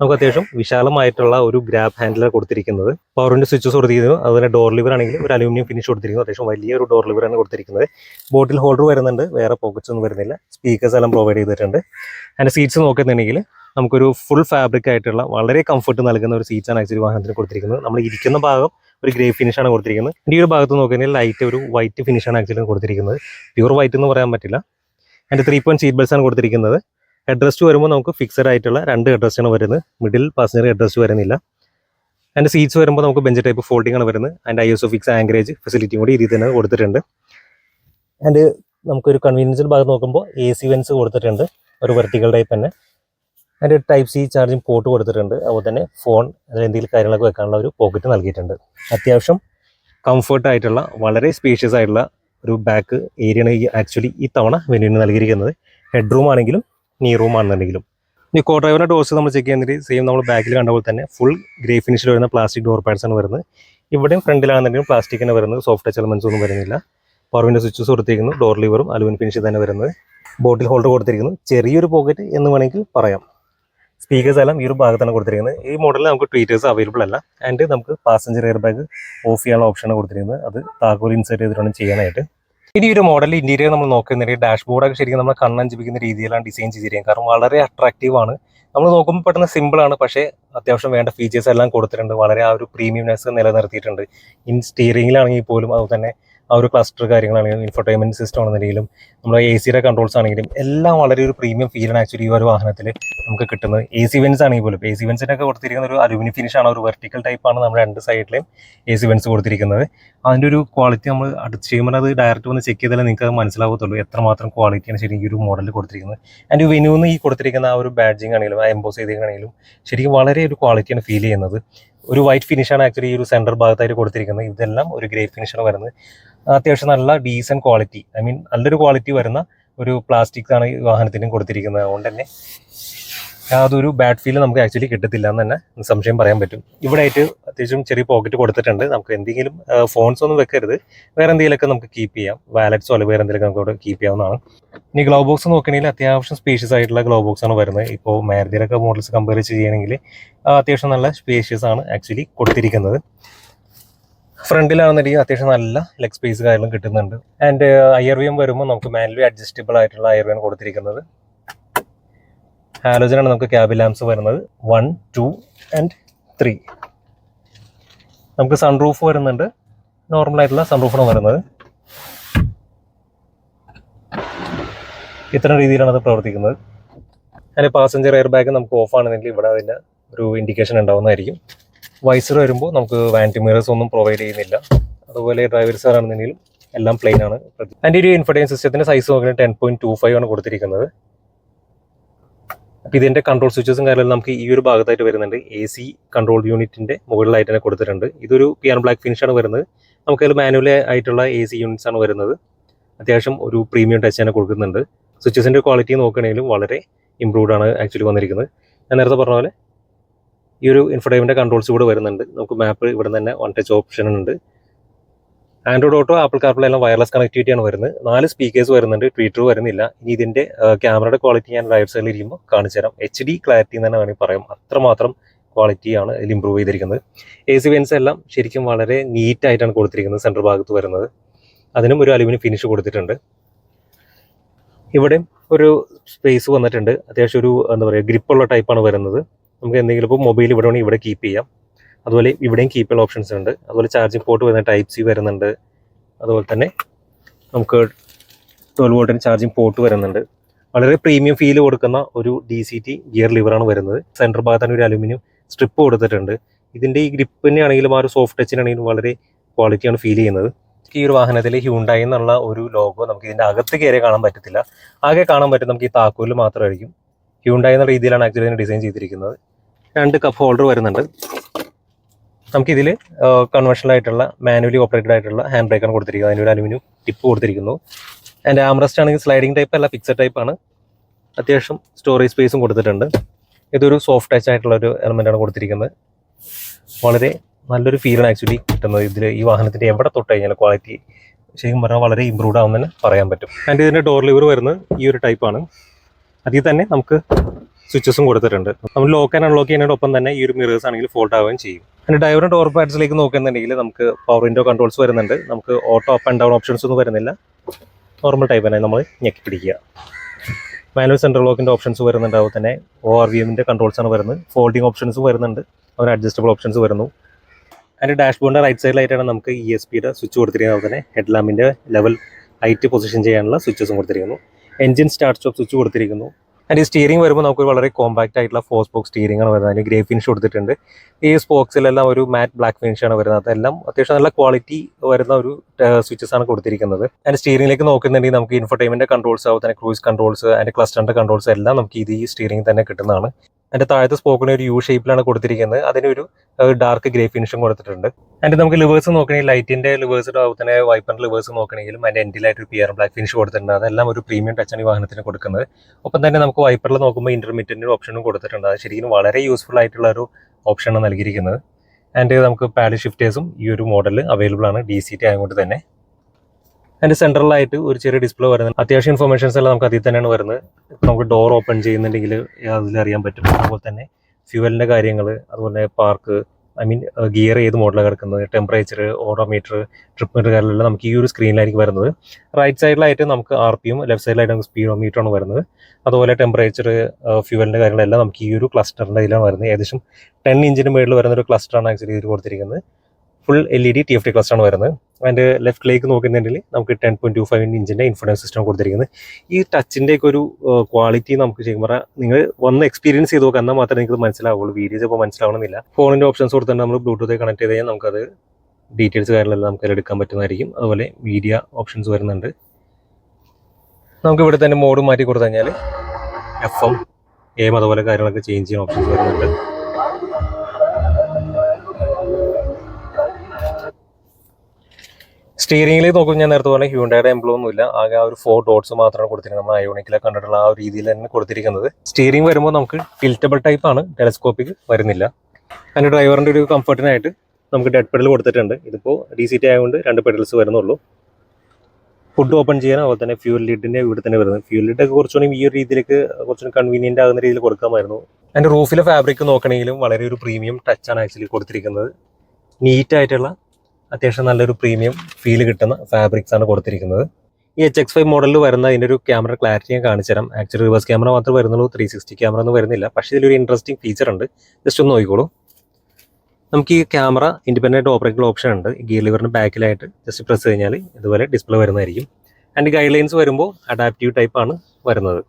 നമുക്ക് അത്യാവശ്യം വിശാലമായിട്ടുള്ള ഒരു ഗ്രാബ് ഹാൻഡിൽ കൊടുത്തിരിക്കുന്നത്. പവറിന്റെ സ്വിച്ചസ് കൊടുത്തിരിക്കുന്നു. അതുപോലെ ഡോർ ലിവർ ആണെങ്കിൽ ഒരു അലൂമിനിയം ഫിനിഷ് കൊടുത്തിരിക്കുന്നു. അത്യാവശ്യം വലിയ ഒരു ഡോർ ലിവർ ആണ് കൊടുത്തിരിക്കുന്നത്. ബോട്ടിൽ ഹോൾഡർ വരുന്നുണ്ട്. വേറെ പോക്കറ്റ്സ് ഒന്നും വരുന്നില്ല. സ്പീക്കേഴ്സ് എല്ലാം പ്രൊവൈഡ് ചെയ്തിട്ടുണ്ട്. അതിന്റെ സീറ്റ്സ് നോക്കുന്നുണ്ടെങ്കിൽ നമുക്കൊരു ഫുൾ ഫാബ്രിക് ആയിട്ടുള്ള വളരെ കംഫർട്ട് നൽകുന്ന ഒരു സീറ്റ്സ് ആണ് ആക്ച്വലി വാഹനത്തിന് കൊടുത്തിരിക്കുന്നത്. നമ്മൾ ഇരിക്കുന്ന ഭാഗം ഒരു ഗ്രേ ഫിനിഷ് ആണ് കൊടുത്തിരിക്കുന്നത്. ഈ ഒരു ഭാഗത്ത് നോക്കുകയാണെങ്കിൽ ലൈറ്റ് ഒരു വൈറ്റ് ഫിനിഷ് ആണ് ആക്ച്വലി കൊടുത്തിരിക്കുന്നത്. പ്യൂർ വൈറ്റ് എന്ന് പറയാൻ പറ്റില്ല. അതിന്റെ ത്രീ പോയിന്റ് സീറ്റ് ബെൽസ് ആണ് കൊടുത്തിരിക്കുന്നത്. ഹെഡ് വരുമ്പോൾ നമുക്ക് ഫിക്സഡ് ആയിട്ടുള്ള രണ്ട് ഹെഡ് വരുന്നത്. മിഡിൽ പാസഞ്ചർ ഹെഡ് വരുന്നില്ല. അതിന്റെ സീറ്റ്സ് വരുമ്പോൾ നമുക്ക് ബെഞ്ച് ടൈപ്പ് ഫോൾഡിംഗ് ആണ് വരുന്നത്. അതിന്റെ ഐ എസ് ഫിക്സ് ആങ്കറേജ് ഫെസിലിറ്റിയും കൂടി ഇതിൽ തന്നെ കൊടുത്തിട്ടുണ്ട്. ആൻഡ് നമുക്കൊരു കൺവീനിയൻസിന്റെ ഭാഗത്ത് നോക്കുമ്പോൾ എ സി വെൻസ് കൊടുത്തിട്ടുണ്ട്. ഒരു വെർട്ടിക്കൽ ടൈപ്പ് തന്നെ. അതിന്റെ ടൈപ്പ് സി ചാർജിങ് പോർട്ട് കൊടുത്തിട്ടുണ്ട്. അതുപോലെ തന്നെ ഫോൺ അതിൽ എന്തെങ്കിലും കാര്യങ്ങളൊക്കെ വെക്കാനുള്ള ഒരു പോക്കറ്റ് നൽകിയിട്ടുണ്ട്. അത്യാവശ്യം കംഫർട്ട് ആയിട്ടുള്ള വളരെ സ്പേഷ്യസ് ആയിട്ടുള്ള ഒരു ബാക്ക് ഏരിയയാണ് ഈ ആക്ച്വലി ഈ തവണ വെന്യൂവിന് നൽകിയിരിക്കുന്നത്. ഹെഡ് റൂം ആണെങ്കിലും നീ റൂം ആണെന്നുണ്ടെങ്കിലും. ഈ കോ ഡ്രൈവറിന്റെ ഡോർസ് നമ്മൾ ചെക്ക് ചെയ്യുന്നതിൽ സെയിം നമ്മൾ ബാക്കിൽ കണ്ട പോലെ തന്നെ ഫുൾ ഗ്രേ ഫിനിഷിൽ വരുന്ന പ്ലാസ്റ്റിക് ഡോർ പാഡ്സ് ആണ് വരുന്നത്. ഇവിടെയും ഫ്രണ്ടിലാണെന്നുണ്ടെങ്കിലും പ്ലാസ്റ്റിക് തന്നെ വരുന്നത്. സോഫ്റ്റ് ടച്ച് എലമെൻസ് ഒന്നും വരുന്നില്ല. പവറിന്റെ സ്വിച്ചസ് കൊടുത്തിരിക്കുന്നു. ഡോർ ലിവറും അലുമിനിയം ഫിനിഷ് തന്നെ വരുന്നത്. ബോട്ടിൽ ഹോൾഡർ കൊടുത്തിരിക്കുന്നു. ചെറിയൊരു പോക്കറ്റ് എന്ന് വേണമെങ്കിൽ പറയാം. സ്പീക്കേഴ്സ് എല്ലാം ഈ ഒരു ഭാഗത്താണ് കൊടുത്തിരിക്കുന്നത്. ഈ മോഡലിൽ നമുക്ക് ട്വീറ്റേഴ്സ് അവൈലബിൾ അല്ല. ആൻഡ് നമുക്ക് പാസഞ്ചർ എയർ ബാഗ് ഓഫ് ചെയ്യാനുള്ള ഓപ്ഷനാണ് കൊടുത്തിരിക്കുന്നത്. അത് താക്കോൽ ഇൻസേർട്ട് ചെയ്തിട്ടാണ് ചെയ്യാനായിട്ട്. ഇനി ഒരു മോഡൽ ഇന്റീരിയർ നമ്മൾ നോക്കുന്നുണ്ടെങ്കിൽ ഡാഷ്ബോർഡൊക്കെ ശരിക്കും നമ്മൾ കണ്ണഞ്ചിപ്പിക്കുന്ന രീതിയിലാണ് ഡിസൈൻ ചെയ്തിരിക്കുന്നത്. കാരണം വളരെ അട്രാക്റ്റീവ് ആണ്. നമ്മൾ നോക്കുമ്പോൾ പെട്ടെന്ന് സിമ്പിൾ ആണ്. പക്ഷേ അത്യാവശ്യം വേണ്ട ഫീച്ചേഴ്സ് എല്ലാം കൊടുത്തിട്ടുണ്ട്. വളരെ ആ ഒരു പ്രീമിയംനെസ് നിലനിർത്തിയിട്ടുണ്ട്. ഇൻ സ്റ്റിയറിംഗിലാണെങ്കിൽ പോലും അതുപോലെ തന്നെ ആ ഒരു ക്ലസ്റ്റർ കാര്യങ്ങളാണെങ്കിലും ഇൻഫർടൈൻമെന്റ് സിസ്റ്റം ആണെന്നുണ്ടെങ്കിലും നമ്മുടെ എ സിയുടെ കൺട്രോൾസ് ആണെങ്കിലും എല്ലാം വളരെ ഒരു പ്രീമിയം ഫീലാണ് ആക്ച്വലി ഈ ഒരു വാഹനത്തിൽ നമുക്ക് കിട്ടുന്നത്. എ സി വെൻസ് ആണെങ്കിൽ പോലും എ സി വെൻസിനൊക്കെ കൊടുത്തിരിക്കുന്ന ഒരു അലുമിനി ഫിനിഷ് ആണ് ഒരു വെർട്ടിക്കൽ ടൈപ്പ് ആണ് നമ്മുടെ രണ്ട് സൈഡിലെയും എ സി വെൻസ് കൊടുത്തിരിക്കുന്നത്. അതിന്റെ ഒരു ക്വാളിറ്റി നമ്മൾ അടുത്ത് ചെയ്യുമ്പോൾ അത് ഡയറക്റ്റ് വന്ന് ചെക്ക് ചെയ്താലേ നിങ്ങൾക്ക് അത് മനസ്സിലാവത്തുള്ളൂ എത്രമാത്രം ക്വാളിറ്റിയാണ് ശരിക്കും ഈ ഒരു മോഡലിൽ കൊടുത്തിരിക്കുന്നത്. ആൻഡ് വെനുന്ന് ഈ കൊടുത്തിരിക്കുന്ന ആ ഒരു ബാഡ്ജിങ് ആണെങ്കിലും ആ എംബോസ് ചെയ്തിരിക്കണമെങ്കിലും ശരിക്കും വളരെ ഒരു ക്വാളിറ്റിയാണ് ഫീൽ ചെയ്യുന്നത്. ഒരു വൈറ്റ് ഫിനിഷാണ് ആക്ച്വലി ഈ ഒരു സെന്റർ ഭാഗത്തായിട്ട് കൊടുത്തിരിക്കുന്നത്. ഇതെല്ലാം ഒരു ഗ്രേ ഫിനിഷാണ് വരുന്നത്. അത്യാവശ്യം നല്ല ഡീസന്റ് ക്വാളിറ്റി ഐ മീൻ നല്ലൊരു ക്വാളിറ്റി വരുന്ന ഒരു പ്ലാസ്റ്റിക് ആണ് ഈ വാഹനത്തിനും കൊടുത്തിരിക്കുന്നത്. അതുകൊണ്ട് തന്നെ യാതൊരു ബാഡ് ഫീൽ നമുക്ക് ആക്ച്വലി കിട്ടത്തില്ല എന്ന് തന്നെ സംശയം പറയാൻ പറ്റും. ഇവിടെ ആയിട്ട് അത്യാവശ്യം ചെറിയ പോക്കറ്റ് കൊടുത്തിട്ടുണ്ട്. നമുക്ക് എന്തെങ്കിലും ഫോൺസ് ഒന്നും വെക്കരുത്. വേറെ എന്തെങ്കിലുമൊക്കെ നമുക്ക് കീപ്പ് ചെയ്യാം. വാലറ്റ്സോ അല്ലെങ്കിൽ വേറെ എന്തെങ്കിലും നമുക്ക് കീപ്പ് ചെയ്യാവുന്നതാണ്. ഇനി ഗ്ലോ ബോക്സ് നോക്കുകയാണെങ്കിൽ അത്യാവശ്യം സ്പേഷ്യസ് ആയിട്ടുള്ള ഗ്ലോ ബോക്സ് ആണ് വരുന്നത്. ഇപ്പോൾ മാരുതിയിലൊക്കെ മോഡൽസ് കമ്പയർ ചെയ്യുകയാണെങ്കിൽ അത്യാവശ്യം നല്ല സ്പേഷ്യസ് ആണ് ആക്ച്വലി കൊടുത്തിരിക്കുന്നത്. ഫ്രണ്ടിലാണെന്നുണ്ടെങ്കിൽ അത്യാവശ്യം നല്ല ലെഗ് സ്പേസ് കാര്യങ്ങളും കിട്ടുന്നുണ്ട്. ആൻഡ് അയർവിയം വരുമ്പോൾ നമുക്ക് മാനുവലി അഡ്ജസ്റ്റബിൾ ആയിട്ടുള്ള അയർ വിയം കൊടുത്തിരിക്കുന്നത്. ഹാലോജനാണ് നമുക്ക് ക്യാബ് ലാംസ് വരുന്നത്. വൺ ടു ആൻഡ് ത്രീ നമുക്ക് സൺറൂഫ് വരുന്നുണ്ട്. നോർമൽ ആയിട്ടുള്ള സൺറൂഫാണ് വരുന്നത്. ഇത്തരം രീതിയിലാണ് അത് പ്രവർത്തിക്കുന്നത്. അതിന് പാസഞ്ചർ എയർ ബാഗ് നമുക്ക് ഓഫ് ആണെന്നുണ്ടെങ്കിൽ ഇവിടെ അതിന്റെ ഒരു ഇൻഡിക്കേഷൻ ഉണ്ടാവുന്നതായിരിക്കും. വൈസർ വരുമ്പോൾ നമുക്ക് വാന്റി മിറേഴ്സ് ഒന്നും പ്രൊവൈഡ് ചെയ്യുന്നില്ല. അതുപോലെ ഡ്രൈവർ സാർ ആണെന്നുണ്ടെങ്കിലും എല്ലാം പ്ലെയിൻ ആണ്. അതിന്റെ ഒരു ഇൻഫർടൈൻ സിസ്റ്റത്തിന്റെ സൈസ് നോക്കുന്നത് ടെൻ പോയിന്റ് ടു ഫൈവ് ആണ് കൊടുത്തിരിക്കുന്നത്. അപ്പോൾ ഇതിന്റെ കൺട്രോൾ സ്വിച്ചസും കാര്യങ്ങളും നമുക്ക് ഈ ഒരു ഭാഗത്തായിട്ട് വരുന്നുണ്ട്. എ സി കൺട്രോൾ യൂണിറ്റിന്റെ മുകളിലായിട്ട് തന്നെ കൊടുത്തിട്ടുണ്ട്. ഇതൊരു പിയാൻ ബ്ലാക്ക് ഫിനിഷ് ആണ് വരുന്നത്. നമുക്കതിൽ മാനുവലി ആയിട്ടുള്ള എ സി യൂണിറ്റ്സ് ആണ് വരുന്നത്. അത്യാവശ്യം ഒരു പ്രീമിയം ടച്ച് തന്നെ കൊടുക്കുന്നുണ്ട്. സ്വിച്ചസിന്റെ ക്വാളിറ്റി നോക്കുകയാണെങ്കിലും വളരെ ഇമ്പ്രൂവ് ആണ് ആക്ച്വലി വന്നിരിക്കുന്നത്. ഞാൻ നേരത്തെ പറഞ്ഞ പോലെ ഈ ഒരു ഇൻഫർടൈമിന്റെ കൺട്രോൾസ് ഇവിടെ വരുന്നുണ്ട്. നമുക്ക് മാപ്പ് ഇവിടെ തന്നെ വൺ ടച്ച് ഓപ്ഷൻ ഉണ്ട്. ആൻഡ്രോയിഡ് ഓട്ടോ ആപ്പിൾ കാർപ്ലേ എല്ലാം വയർലെസ് കണക്ടിവിറ്റി ആണ് വരുന്നത്. നാല് സ്പീക്കേഴ്സ് വരുന്നുണ്ട്. ട്വീറ്റർ വരുന്നില്ല. ഇനി ഇതിന്റെ ക്യാമറയുടെ ക്വാളിറ്റി ഞാൻ റൈറ്റ് സൈഡിൽ ഇരിക്കുമ്പോൾ കാണിച്ചു തരാം. എച്ച് ഡി ക്ലാരിറ്റി എന്ന് തന്നെ വേണമെങ്കിൽ പറയാം. അത്രമാത്രം ക്വാളിറ്റിയാണ് ഇതിൽ ഇമ്പ്രൂവ് ചെയ്തിരിക്കുന്നത്. എ സി വെൻസ് എല്ലാം ശരിക്കും വളരെ നീറ്റായിട്ടാണ് കൊടുത്തിരിക്കുന്നത് സെൻട്രൽ ഭാഗത്ത് വരുന്നത്. അതിനും ഒരു അലുമിനിയം ഫിനിഷ് കൊടുത്തിട്ടുണ്ട്. ഇവിടെ ഒരു സ്പേസ് വന്നിട്ടുണ്ട്. അത്യാവശ്യം ഒരു എന്താ പറയുക ഗ്രിപ്പുള്ള ടൈപ്പാണ് വരുന്നത്. നമുക്ക് എന്തെങ്കിലും ഇപ്പോൾ മൊബൈൽ ഇവിടെ വേണമെങ്കിൽ ഇവിടെ കീപ്പ് ചെയ്യാം. അതുപോലെ ഇവിടെയും കീപ്പ് ചെയ്യാൻ ഓപ്ഷൻസ് ഉണ്ട്. അതുപോലെ ചാർജിങ് പോർട്ട് വരുന്ന ടൈപ്പ് സി വരുന്നുണ്ട്. അതുപോലെ തന്നെ നമുക്ക് ട്വൽവ് വോൾട്ടിന് ചാർജിങ് പോർട്ട് വരുന്നുണ്ട്. വളരെ പ്രീമിയം ഫീൽ കൊടുക്കുന്ന ഒരു ഡി സി ടി ഗിയർ ലിവറാണ് വരുന്നത്. സെന്റർ ഭാഗത്താണ് ഒരു അലുമിനിയം സ്ട്രിപ്പ് കൊടുത്തിട്ടുണ്ട്. ഇതിന്റെ ഈ ഗ്രിപ്പിനെ ആണെങ്കിലും ആ ഒരു സോഫ്റ്റ് ടച്ചിനാണെങ്കിലും വളരെ ക്വാളിറ്റിയാണ് ഫീൽ ചെയ്യുന്നത്. ഈ ഒരു വാഹനത്തിൽ ഹ്യൂണ്ടായി എന്നുള്ള ഒരു ലോഗോ നമുക്ക് ഇതിന്റെ അകത്ത് കയറി കാണാൻ പറ്റത്തില്ല. ആകെ കാണാൻ പറ്റും നമുക്ക് ഈ താക്കോൽ മാത്രമായിരിക്കും. ഹ്യൂണ്ടായി എന്ന രീതിയിലാണ് ആക്ച്വലി ഇതിന് ഡിസൈൻ ചെയ്തിരിക്കുന്നത്. രണ്ട് കപ്പ് ഹോൾഡർ വരുന്നുണ്ട്. നമുക്കിതിൽ കൺവെൻഷണൽ ആയിട്ടുള്ള മാനുവലി ഓപ്പറേറ്റഡ് ആയിട്ടുള്ള ഹാൻഡ് ബ്രേക്കാണ് കൊടുത്തിരിക്കുന്നത്. അതിന് ഒരു അലുമിനിയം ടിപ്പ് കൊടുത്തിരിക്കുന്നു. ആൻഡ് ആംറസ്റ്റ് ആണെങ്കിൽ സ്ലൈഡിംഗ് ടൈപ്പ് അല്ല ഫിക്സഡ് ടൈപ്പ് ആണ്. അത്യാവശ്യം സ്റ്റോറേജ് സ്പേസും കൊടുത്തിട്ടുണ്ട്. ഇതൊരു സോഫ്റ്റ് ടച്ച് ആയിട്ടുള്ള ഒരു എലമെന്റ് ആണ് കൊടുത്തിരിക്കുന്നത്. വളരെ നല്ലൊരു ഫീലാണ് ആക്ച്വലി കിട്ടുന്നത്. ഇതിൽ ഈ വാഹനത്തിന്റെ എവിടെ തൊട്ട് കഴിഞ്ഞാൽ ക്വാളിറ്റി ശരിക്കും പറഞ്ഞാൽ വളരെ ഇമ്പ്രൂവ് ആവുമെന്ന് പറയാൻ പറ്റും. ആൻഡ് ഇതിന്റെ ഡോർ ലിവർ വരുന്നത് ഈ ഒരു ടൈപ്പാണ് അതിൽ തന്നെ നമുക്ക് സ്വിച്ചസും കൊടുത്തിട്ടുണ്ട്. നമ്മൾ ലോക്ക് ആൻഡ് അൺലോക്ക് ചെയ്യുന്നതിനോടൊപ്പം തന്നെ ഈ ഒരു മിറേഴ്സ് ആണെങ്കിൽ ഫോൾട്ട് ആവുകയും ചെയ്യും. അതിന്റെ ഡ്രൈവറും ഡോർ പാഡ്സിലേക്ക് നോക്കുന്നുണ്ടെങ്കിൽ നമുക്ക് പവർ വിൻഡോ കൺട്രോൾസ് വരുന്നുണ്ട്. നമുക്ക് auto up and down options ഒന്നും വരുന്നില്ല. നോർമൽ ടൈപ്പ് തന്നെ നമ്മൾ ഞെക്കി പിടിക്കുക മാനുവൽ സെൻട്രൽ ലോക്കിന്റെ ഓപ്ഷൻസ് വരുന്നുണ്ട് അതുപോലെ തന്നെ ഒ ആർ വി എമ്മിന്റെ കൺട്രോൾസാണ് വരുന്നത്. ഫോൾഡിംഗ് ഓപ്ഷൻസ് വരുന്നുണ്ട്. അവർ അഡ്ജസ്റ്റബിൾ ഓപ്ഷൻസ് വരുന്നു. അതിന്റെ ഡാഷ്ബോർഡിന്റെ റൈറ്റ് സൈഡിലായിട്ടാണ് നമുക്ക് ഇ എസ് പിയുടെ സ്വിച്ച് കൊടുത്തിരിക്കുന്നത്. അതുപോലെ തന്നെ ഹെഡ് ലാമ്പിന്റെ ലെവൽ ഹൈറ്റ് പൊസിഷൻ ചെയ്യാനുള്ള സ്വിച്ചസും കൊടുത്തിരിക്കുന്നു. എഞ്ചിൻ സ്റ്റാർട്ട് സ്റ്റോപ്പ് സ്വിച്ച് കൊടുത്തിരിക്കുന്നു. അതിന്റെ സ്റ്റിയറിംഗ് വരുമ്പോൾ നമുക്ക് വളരെ കോമ്പാക്റ്റ് ആയിട്ടുള്ള ഫോർ സ്പോക്ക് സ്റ്റിയറിംഗ് ആണ് വരുന്നത്. അതിന് ഗ്രേ ഫിനിഷ് കൊടുത്തിട്ടുണ്ട്. ഈ സ്പോക്സിലെല്ലാം ഒരു മാറ്റ് ബ്ലാക്ക് ഫിനിഷ് ആണ് വരുന്നത്. അതെല്ലാം അത്യാവശ്യം നല്ല ക്വാളിറ്റി വരുന്ന ഒരു സ്വിച്ചസ് ആണ് കൊടുത്തിരിക്കുന്നത്. ആൻഡ് സ്റ്റിയറിംഗിലേക്ക് നോക്കുന്നുണ്ടെങ്കിൽ നമുക്ക് ഇൻഫർടൈൻമെന്റ് കൺട്രോൾസ് അതുപോലെ തന്നെ ക്രൂസ് കൺട്രോൾസ് ആൻഡ് ക്ലസ്റ്ററിന്റെ കൺട്രോൾസ് എല്ലാം നമുക്ക് ഇത് ഈ സ്റ്റീറിംഗ് തന്നെ കിട്ടുന്നതാണ്. അതിന്റെ താഴത്തെ സ്പോക്കിന് ഒരു യു ഷേപ്പിലാണ് കൊടുത്തിരിക്കുന്നത്. അതിനൊരു ഡാർക്ക് ഗ്രേ ഫിനിഷും കൊടുത്തിട്ടുണ്ട്. അതിന്റെ നമുക്ക് ലിവേഴ്സ് നോക്കണമെങ്കിൽ ലൈറ്റിന്റെ ലിവേഴ്സ് അതുപോലെ തന്നെ വൈപ്പറിന്റെ ലിവേഴ്സ് നോക്കണമെങ്കിലും അതിന്റെ എൻഡിലായിട്ട് ഒരു പിയർ ബ്ലാക്ക് ഫിനിഷ് കൊടുത്തിട്ടുണ്ട്. അതെല്ലാം ഒരു പ്രീമിയം ടച്ചാണ് ഈ വാഹനത്തിന് കൊടുക്കുന്നത്. ഒപ്പം തന്നെ നമുക്ക് വൈപ്പറിൽ നോക്കുമ്പോൾ ഇന്റർമീഡിയറ്റ് ഓപ്ഷനും കൊടുത്തിട്ടുണ്ട്. അത് ശരിക്കും വളരെ യൂസ്ഫുൾ ആയിട്ടുള്ള ഒരു ഓപ്ഷനാണ് നൽകിയിരിക്കുന്നത്. ആൻഡ് നമുക്ക് പാഡ് ഷിഫ്റ്റേഴ്സും ഈ ഒരു മോഡൽ അവൈലബിൾ ആണ്. ഡി സി ടി ആയതുകൊണ്ട് തന്നെ. അതിന്റെ സെൻട്രലായിട്ട് ഒരു ചെറിയ ഡിസ്പ്ലേ വരുന്നത് അത്യാവശ്യം ഇൻഫർമേഷൻസ് എല്ലാം നമുക്ക് അതിൽ തന്നെയാണ് വരുന്നത്. നമുക്ക് ഡോർ ഓപ്പൺ ചെയ്യുന്നുണ്ടെങ്കിൽ അതിൽ അറിയാൻ പറ്റും. അതുപോലെ തന്നെ ഫ്യൂവലിന്റെ കാര്യങ്ങൾ അതുപോലെ പാർക്ക് ഐ മീൻ ഗിയർ ഏത് മോഡലാണ് കിടക്കുന്നത് ടെമ്പറേച്ചർ ഓഡോമീറ്റർ ട്രിപ്പ് മീറ്റർ കാര്യങ്ങളെല്ലാം നമുക്ക് ഈ ഒരു സ്ക്രീനിലായിരിക്കും വരുന്നത്. റൈറ്റ് സൈഡിലായിട്ട് നമുക്ക് ആർ പി യും ലെഫ്റ്റ് സൈഡിലായിട്ട് നമുക്ക് സ്പീഡോ ആണ് വരുന്നത്. അതുപോലെ ടെമ്പറേച്ചർ ഫ്യൂവലിന്റെ കാര്യങ്ങളെല്ലാം നമുക്ക് ഈ ഒരു ക്ലസ്റ്ററിന്റെ ഇതിലാണ് വരുന്നത്. ഏകദേശം ടെൻ ഇഞ്ചിന് മുകളിൽ വരുന്ന ഒരു ക്ലസ്റ്ററാണ് ആക്ച്വലി ഇതിൽ കൊടുത്തിരിക്കുന്നത്. Full L E D T F T cluster ആണ് വരുന്നത്. അതിന്റെ ലെഫ്റ്റിലേക്ക് നോക്കുന്നുണ്ടെങ്കിൽ നമുക്ക് ടെൻ പോയിന്റ് ടു ഫൈവ് ഇഞ്ചിന്റെ ഇൻഫോർമേഷൻ സിസ്റ്റം കൊടുത്തിരിക്കുന്നത്. ഈ ടച്ചിന്റെ ഒക്കെ ഒരു ക്വാളിറ്റി നമുക്ക് ശരിക്കും നിങ്ങൾ വന്ന് എക്സ്പീരിയൻസ് ചെയ്ത് നോക്കുക എന്നാൽ മാത്രമേ നിങ്ങൾക്ക് മനസ്സിലാവുള്ളൂ. വീഡിയോ ചിലപ്പോൾ മനസ്സിലാവണമെന്നില്ല. ഫോണിന്റെ ഓപ്ഷൻസ് കൊടുത്തിട്ട് നമ്മൾ ബ്ലൂടൂത്ത് കണക്ട് ചെയ്ത് കഴിഞ്ഞാൽ നമുക്കത് ഡീറ്റെയിൽസ് കാര്യങ്ങളെല്ലാം നമുക്ക് എടുക്കാൻ പറ്റുന്നതായിരിക്കും. അതുപോലെ മീഡിയ ഓപ്ഷൻസ് വരുന്നുണ്ട്. നമുക്ക് ഇവിടെ തന്നെ മോഡ് മാറ്റി കൊടുത്തു കഴിഞ്ഞാൽ എഫ് എം എം അതുപോലെ കാര്യങ്ങളൊക്കെ ചേഞ്ച് ചെയ്യാൻ ഓപ്ഷൻസ് വരുന്നുണ്ട്. സ്റ്റിയറിംഗിലേക്ക് നോക്കുമ്പോൾ ഞാൻ നേരത്തെ പറഞ്ഞ ഹ്യൂണ്ടയുടെ എംബ്ലോ ഒന്നുമില്ല. ആകെ ആ ഒരു ഫോർ ഡോട്ട്സ് മാത്രമാണ് കൊടുത്തിരിക്കുന്നത്. നമ്മൾ അയോണിക്കിലെ കണ്ടിട്ടുള്ള ആ ഒരു രീതിയിൽ തന്നെ കൊടുത്തിരിക്കുന്നത്. സ്റ്റീറിംഗ് വരുമ്പോൾ നമുക്ക് ടിൽറ്റബിൾ ടൈപ്പ് ആണ്. ടെലസ്കോപ്പിക് വരുന്നില്ല. അതിന്റെ ഡ്രൈവറിന്റെ ഒരു കംഫർട്ടിനായിട്ട് നമുക്ക് ഡെഡ് പെഡൽ കൊടുത്തിട്ടുണ്ട്. ഇതിപ്പോൾ ഡി സി ടി ആയതുകൊണ്ട് രണ്ട് പെഡൽസ് വരുന്നുള്ളൂ. ഫുഡ് ഓപ്പൺ ചെയ്യാൻ അതുപോലെ തന്നെ ഫ്യൂൽ ലിഡിന്റെ ഇവിടെ തന്നെ വരുന്നത്. ഫ്യൂൽ ലിഡ് ഒക്കെ കുറച്ചുകൂടി ഈ ഒരു രീതിയിലേക്ക് കുറച്ചുകൂടി കൺവീനിയന്റ് ആകുന്ന രീതിയിൽ കൊടുക്കാമായിരുന്നു. അതിന്റെ റൂഫിലെ ഫാബ്രിക് നോക്കണമെങ്കിലും വളരെ ഒരു പ്രീമിയം ടച്ചാണ് ആക്ച്വലി കൊടുത്തിരിക്കുന്നത്. നീറ്റ് ആയിട്ടുള്ള അത്യാവശ്യം നല്ലൊരു പ്രീമിയം ഫീൽ കിട്ടുന്ന ഫാബ്രിക്സ് ആണ് കൊടുത്തിരിക്കുന്നത്. ഈ എച്ച് എക്സ് ഫൈവ് മോഡലിൽ വരുന്ന അതിന്റെ ഒരു ക്യാമറ ക്ലാരിറ്റി ഞാൻ കാണിച്ചു തരാം ആക്ച്വലി റിവേഴ്സ് ക്യാമറ മാത്രമേ വരുന്നുള്ളൂ ത്രീ സിക്സ്റ്റി ക്യാമറ ഒന്നും വരുന്നില്ല. പക്ഷേ ഇതിലൊരു ഇൻട്രസ്റ്റിംഗ് ഫീച്ചർ ഉണ്ട്. ജസ്റ്റ് ഒന്ന് നോക്കിക്കോളൂ. നമുക്ക് ഈ ക്യാമറ ഇൻഡിപെൻഡന്റ് ഓപ്പറേറ്റർ ഓപ്ഷൻ ഉണ്ട്. ഗിയർ ലിവറിന് ബാക്കിലായിട്ട് ജസ്റ്റ് പ്രസ് കഴിഞ്ഞാൽ ഇതുപോലെ ഡിസ്പ്ലേ വരുന്നതായിരിക്കും. ആൻഡ് ഗൈഡ് ലൈൻസ് വരുമ്പോൾ അഡാപ്റ്റീവ് ടൈപ്പാണ് വരുന്നത്.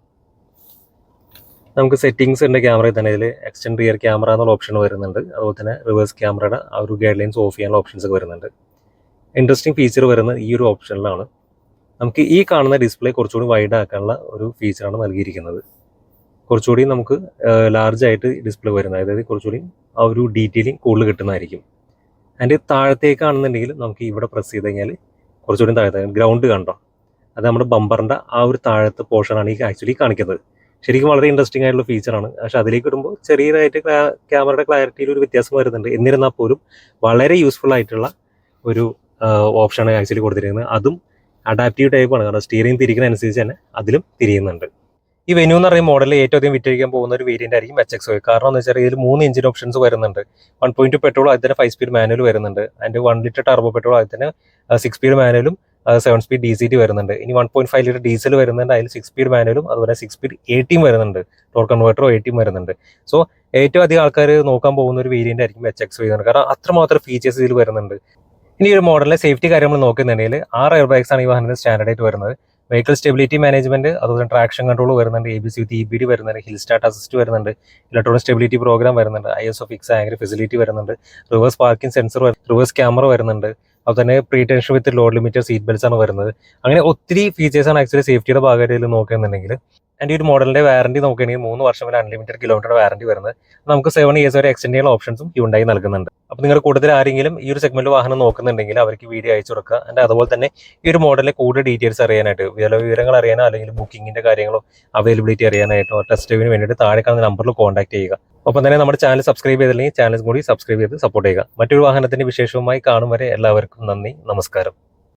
നമുക്ക് സെറ്റിംഗ്സ് ഉണ്ട് ക്യാമറയിൽ തന്നെ. ഇതിൽ എക്സ്റ്റൻഡ് റിയർ ക്യാമറ എന്നുള്ള ഓപ്ഷൻ വരുന്നുണ്ട്. അതുപോലെ തന്നെ റിവേഴ്സ് ക്യാമറയുടെ ആ ഒരു ഗൈഡ് ലൈൻസ് ഓഫ് ചെയ്യാനുള്ള ഓപ്ഷൻസ് ഒക്കെ വരുന്നുണ്ട്. ഇൻട്രസ്റ്റിംഗ് ഫീച്ചർ വരുന്നത് ഈ ഒരു ഓപ്ഷനിലാണ് നമുക്ക് ഈ കാണുന്ന ഡിസ്പ്ലേ കുറച്ചുകൂടി വൈഡ് ആക്കാനുള്ള ഒരു ഫീച്ചറാണ് നൽകിയിരിക്കുന്നത്. കുറച്ചുകൂടി നമുക്ക് ലാർജ് ആയിട്ട് ഡിസ്പ്ലേ വരുന്നത്. അതായത് കുറച്ചുകൂടി ആ ഒരു ഡീറ്റെയിലിംഗ് കൂടുതൽ കിട്ടുന്നതായിരിക്കും. അതിന്റെ താഴത്തേക്കാണെന്നുണ്ടെങ്കിൽ നമുക്ക് ഇവിടെ പ്രസ് ചെയ്ത് കഴിഞ്ഞാൽ കുറച്ചുകൂടി താഴത്തെ ഗ്രൗണ്ട് കണ്ടോ? അത് നമ്മുടെ ബമ്പറിന്റെ ആ ഒരു താഴത്തെ പോർഷനാണ് ഈ ആക്ച്വലി കാണിക്കുന്നത്. ശരിക്കും വളരെ ഇൻട്രസ്റ്റിംഗ് ആയിട്ടുള്ള ഫീച്ചറാണ് പക്ഷെ അതിലേക്ക് ഇടുമ്പോൾ ചെറിയതായിട്ട് ക്യാമറയുടെ ക്ലാരിറ്റിയിൽ ഒരു വ്യത്യാസം വരുന്നുണ്ട്. എന്നിരുന്നാൽ പോലും വളരെ യൂസ്ഫുൾ ആയിട്ടുള്ള ഒരു ഓപ്ഷനാണ് ആക്ച്വലി കൊടുത്തിരിക്കുന്നത്. അതും അഡാപ്റ്റീവ് ടൈപ്പ് ആണ്. കാരണം സ്റ്റിയറിംഗ് തിരിക്കുന്ന അനുസരിച്ച് തന്നെ അതിലും തിരിയുന്നുണ്ട്. ഈ വെന്യൂ എന്ന് പറയുന്ന മോഡലിൽ ഏറ്റവും അധികം വിറ്റഴിക്കാൻ പോകുന്ന ഒരു വേരിയന്റ് ആയിരിക്കും എച്ച് എക്സ് കാരണം എന്ന് വെച്ചാൽ ഇതിൽ മൂന്ന് എഞ്ചിൻ ഓപ്ഷൻസ് വരുന്നുണ്ട്. വൺ പോയിന്റ് പെട്രോൾ അതിൽ തന്നെ ഫൈവ് സ്പീഡ് മാനുവൽ വരുന്നുണ്ട്. അതിന്റെ വൺ ലിറ്റർ ടർബോ പെട്രോൾ അതിൽ തന്നെ six speed മാനുവലും seven speed D C T വരുന്നുണ്ട്. ഇനി one point five litre diesel വരുന്നുണ്ട്. അതിൽ സിക്സ് സ്പീഡ് മാനുവലും അതുപോലെ സിക്സ് സ്പീഡ് എ വരുന്നുണ്ട്. ടോർ കൺവേർട്ടറോ എ വരുന്നുണ്ട്. സോ ഏറ്റവും അധികം ആൾക്കാർ നോക്കാൻ പോകുന്ന ഒരു വേരിയന്റ് ആയിരിക്കും എച്ച് എക്സ് വരുന്നത് കാരണം അത്രമാത്രം ഫീച്ചേഴ്സ് ഇതിൽ വരുന്നുണ്ട്. ഇനി ഒരു മോഡലിലെ സേഫ്റ്റി കാര്യം നമ്മൾ നോക്കുന്നുണ്ടെങ്കിൽ ആറ് എയർ ബാഗ്സ് ആണ് ഈ വാഹനത്തിന് സ്റ്റാൻഡേർഡ് ആയിട്ട് വരുന്നത്. വെഹിക്കിൾ സ്റ്റെബിലിറ്റി മാനേജ്മെന്റ് അതുപോലെ ട്രാക്ഷൻ കൺട്രോൾ വരുന്നുണ്ട്. A B C E B D വരുന്നുണ്ട്. ഹിൽ സ്റ്റാർട്ട് അസിസ്റ്റ് വരുന്നുണ്ട്. ഇലക്ട്രോണിക് സ്റ്റെബിലിറ്റി പ്രോഗ്രാം വരുന്നുണ്ട്. ഐ എസ് ഒ ഫിക്സ് ആംഗ്രി ഫെസിലിറ്റി വരുന്നുണ്ട്. Reverse parking sensor reverse camera വരുന്നുണ്ട്. അപ്പോൾ തന്നെ pre tension with load limited seat belts ആണ് വരുന്നത്. അങ്ങനെ ഒത്തിരി ഫീച്ചേഴ്സ് ആണ് ആക്ച്വലി സേഫ്റ്റിയുടെ ഭാഗമായിട്ട് നോക്കുകയെന്നുണ്ടെങ്കിൽ ആൻഡ് ഈ ഒരു മോഡലിന്റെ വാറണ്ടി നോക്കുകയാണെങ്കിൽ മൂന്ന് വർഷം വരെ അൺലിമിറ്റഡ് കിലോമീറ്റർ വാറണ്ടി വരുന്നത്. നമുക്ക് സെവൻ ഇയേഴ്സ് വരെ എക്സ്റ്റെൻഡ് ചെയ്യുന്ന ഓപ്ഷൻസും ഹ്യുണ്ടായി നൽകുന്നുണ്ട്. അപ്പോൾ നിങ്ങൾ കൂടുതൽ ആരെങ്കിലും ഈ ഒരു സെഗ്മെന്റ് വാഹനം നോക്കുന്നുണ്ടെങ്കിൽ അവർക്ക് വീഡിയോ അയച്ചു കൊടുക്കുക. ആൻഡ് അതുപോലെ തന്നെ ഈ ഒരു മോഡലിലെ കൂടുതൽ ഡീറ്റെയിൽസ് അറിയാനായിട്ട് വില വിവരങ്ങൾ അറിയാനോ അല്ലെങ്കിൽ ബുക്കിങ്ങിന്റെ കാര്യങ്ങളോ അവൈലബിലിറ്റി അറിയാനായിട്ടോ ടെസ്റ്റ് ഡ്രൈവിന് വേണ്ടിയിട്ട് താഴെ കാണുന്ന നമ്പറിൽ കോൺടാക്ട് ചെയ്യുക. ഒപ്പം തന്നെ നമ്മുടെ ചാനൽ സബ്സ്ക്രൈബ് ചെയ്തില്ലെങ്കിൽ ചാനൽ കൂടി സബ്സ്ക്രൈബ് ചെയ്ത് സപ്പോർട്ട് ചെയ്യുക. മറ്റൊരു വാഹനത്തിന്റെ വിശേഷവുമായി കാണും വരെ എല്ലാവർക്കും നന്ദി നമസ്കാരം.